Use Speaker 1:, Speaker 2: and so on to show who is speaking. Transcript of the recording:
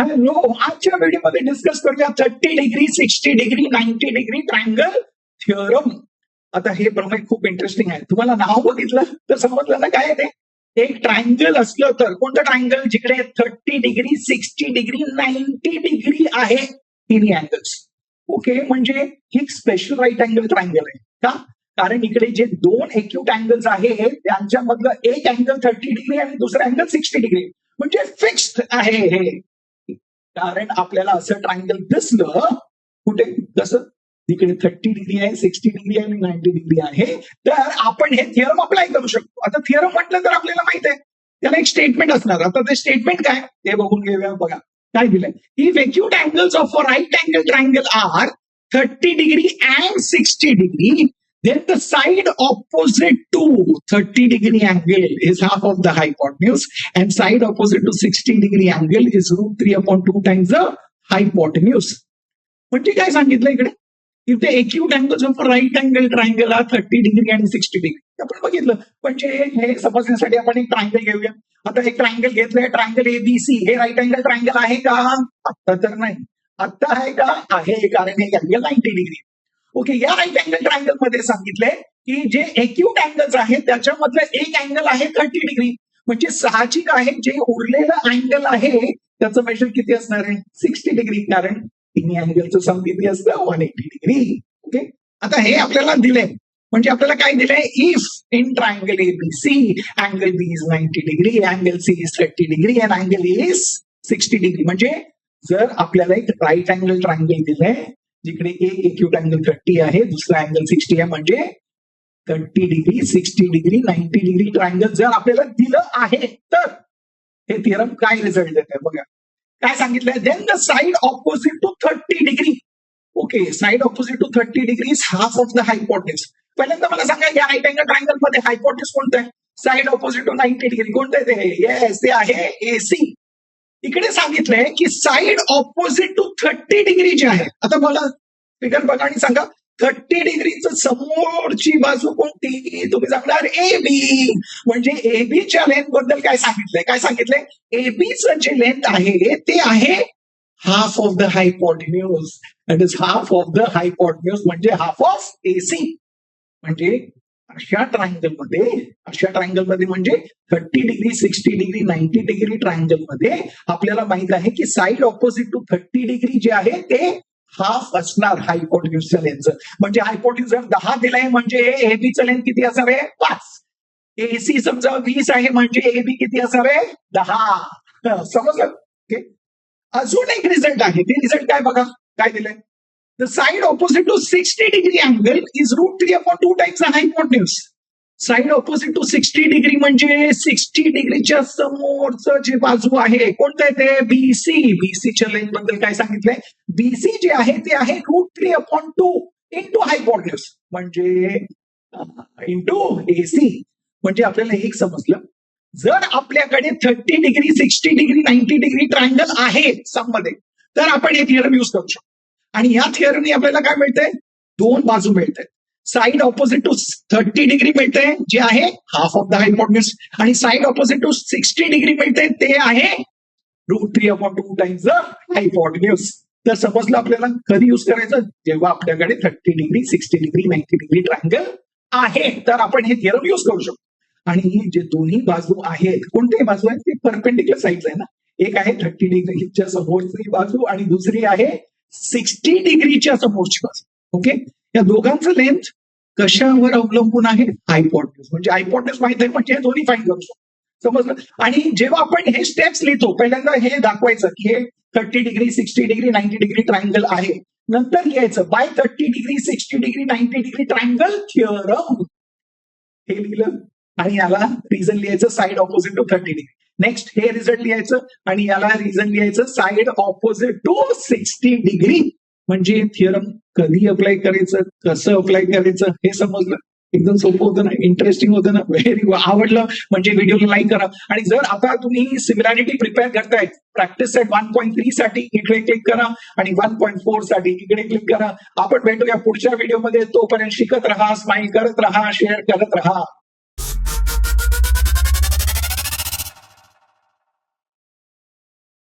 Speaker 1: Hello आजच्या व्हिडिओमध्ये discuss करूया thirty degree sixty degree ninety degree triangle theorem आता हे प्रमेय खूप इंटरेस्टिंग आहे. तुम्हाला नाव बघितलं तर समजलं ना काय ते? एक ट्रायंगल असलं तर कोणतं ट्रायंगल जिकडे thirty degree sixty degree ninety degree आहे तिन्ही अँगल्स ओके म्हणजे ही स्पेशल राईट अँगल ट्रायंगल आहे. का? कारण इकडे जे दोन एक्यूट अँगल्स आहेत त्यांच्यामधलं एक अँगल थर्टी डिग्री आणि दुसरा अँगल सिक्स्टी डिग्री म्हणजे फिक्स्ड आहे हे. कारण आपल्याला असं ट्रायंगल दिसलं कुठे? कसं तिकडे थर्टी डिग्री आहे सिक्स्टी डिग्री आहे आणि नाईन्टी डिग्री आहे. तर आपण हे थिअरम अप्लाय करू शकतो. आता थिअरम म्हटलं तर आपल्याला माहीत आहे. त्याला एक स्टेटमेंट असणार. आता ते स्टेटमेंट काय? ते बघून घेऊया बघा. काय दिलंय? If acute angles of a right angle triangle are thirty degree and sixty degree then the side opposite to 30 degree angle is half of the hypotenuse and side opposite to 60 degree angle is root 3 upon 2 times the hypotenuse म्हणजे काय सांगितलं इकडे if the acute angles of right angle triangle हा thirty degree आणि sixty degree आपण बघितलं म्हणजे हे समजण्यासाठी आपण एक ट्रायंगल घेऊया आता एक ट्रायंगल घेतलंय ट्रायंगल एबीसी हे राईट अँगल ट्रायंगल आहे का आत्ता तर नाही आत्ता आहे का आहे कारण हे अँगल नाईन्टी डिग्री ओके या राईट अँगल ट्रायंगलमध्ये सांगितलंय की जे एक्यूट अँगल्स आहेत त्याच्यामधलं एक अँगल आहे थर्टी डिग्री म्हणजे साहजिक आहे जे उरलेलं अँगल आहे त्याचं मेजर किती असणार आहे? सिक्स्टी डिग्री कारण तिन्ही अँगलचं सम किती असतं वन एटी डिग्री ओके आता हे आपल्याला दिलंय. म्हणजे आपल्याला काय दिलंय? If in triangle A B C angle B is ninety degree angle C is thirty degree and angle is sixty degree म्हणजे जर आपल्याला एक राईट अँगल ट्रायंगल दिलंय जिकडे एक एक्यूट अँगल थर्टी आहे दुसरा अँगल सिक्स्टी आहे म्हणजे thirty degree sixty degree ninety degree triangle जर आपल्याला दिलं आहे तर हे थिअरम काय रिझल्ट देत आहे बघा. काय सांगितलंय? Then the side opposite to thirty degree okay side opposite to thirty degree is half of the hypotenuse पहिल्यांदा मला सांगा या राईट अँगल ट्रायंगलमध्ये हायपोटेस कोणतं आहे? Side opposite to ninety degree कोणतं आहे ते? येस ते आहे एसी इकडे सांगितलंय की side opposite to thirty degree जे आहे. आता मला फिगर बघा आणि सांगा. थर्टी डिग्रीचं समोरची बाजू कोणती? तुम्ही सांगणार ए बी म्हणजे एबीच्या लेंथबद्दल काय सांगितलंय? काय सांगितलंय? एबीचं जे लेंथ आहे ते आहे half of the hypotenuse that is half of the hypotenuse म्हणजे हाफ ऑफ एसी म्हणजे अशा ट्रायंगलमध्ये अशा ट्रायंगलमध्ये म्हणजे thirty degree sixty degree ninety degree ट्रायंगलमध्ये आपल्याला माहीत आहे की side opposite to thirty degree जे आहे ते हाफ असणार हायपोटिन्यूजच्या लेंथचं म्हणजे हायपोटिन्यूज जर दहा दिलाय म्हणजे एबीचं लेन किती असणार आहे पाच एसी समजा वीस आहे म्हणजे एबी किती असणार आहे दहा समजलं? ओके अजून एक रिझल्ट आहे. ते रिझल्ट काय बघा? काय दिलंय? The side to to sixty degree angle is root three upon two times hypotenuse side opposite to sixty degree म्हणजे सिक्स्टी डिग्रीच्या समोरचं जे बाजू आहे. कोणतं आहे ते? बीसी बीसीच्या लेन बद्दल काय सांगितलंय? बीसी जे आहे ते आहे root three upon two into hypotenuse म्हणजे इंटू एसी म्हणजे आपल्याला एक समजलं. जर आपल्याकडे thirty degree sixty degree ninety degree triangle आहे सममध्ये तर आपण हे थिअरम यूज करू शकतो. आणि या थिअरनी आपल्याला काय मिळतंय? दोन बाजू मिळते side opposite to thirty degree मिळते जे आहे हाफ ऑफ द हायपोटन्यूज आणि side opposite to sixty degree मिळते ते आहे root three upon two times the hypotenuse तर समजलं आपल्याला कधी युज करायचं? जेव्हा आपल्याकडे thirty degree sixty degree ninety degree triangle आहे. तर आपण हे थिअरम युज करू शकतो. आणि जे दोन्ही बाजू आहेत कोणत्याही बाजू आहेत ते परपेंडिक्युलर साईड आहे ना. एक आहे थर्टी डिग्रीच्या समोरची बाजू आणि दुसरी आहे सिक्स्टी डिग्रीच्या समोरची बाजू ओके या दोघांचं लेंथ कशावर अवलंबून आहे? हायपोटन्यूज म्हणजे हायपोटन्यूज माहीत आहे म्हणजे हे दोन्ही फाईन करतो समजलं? आणि जेव्हा आपण हे स्टेप्स लिहितो पहिल्यांदा हे दाखवायचं की हे thirty degree sixty degree ninety degree triangle आहे. नंतर लिहायचं by thirty degree sixty degree ninety degree triangle theorem हे लिहिलं. आणि याला रिझन लिहायचं side opposite to thirty degree next हे रिझल्ट लिहायचं आणि याला रिझन लिहायचं side opposite to sixty degree म्हणजे थिअरम कधी अप्लाय करायचं कसं अप्लाय करायचं हे समजलं. एकदम सोपं होतं ना इंटरेस्टिंग होतं ना. व्हेरी आवडलं. म्हणजे व्हिडिओला लाईक करा. आणि जर आता तुम्ही सिमिलॅरिटी प्रिपेअर करताय practice set one point three साठी इकडे क्लिक करा आणि वन पॉईंट फोरसाठी इकडे क्लिक करा. आपण भेटूया पुढच्या व्हिडिओमध्ये तोपर्यंत शिकत राहा स्माईल करत राहा शेअर करत राहा.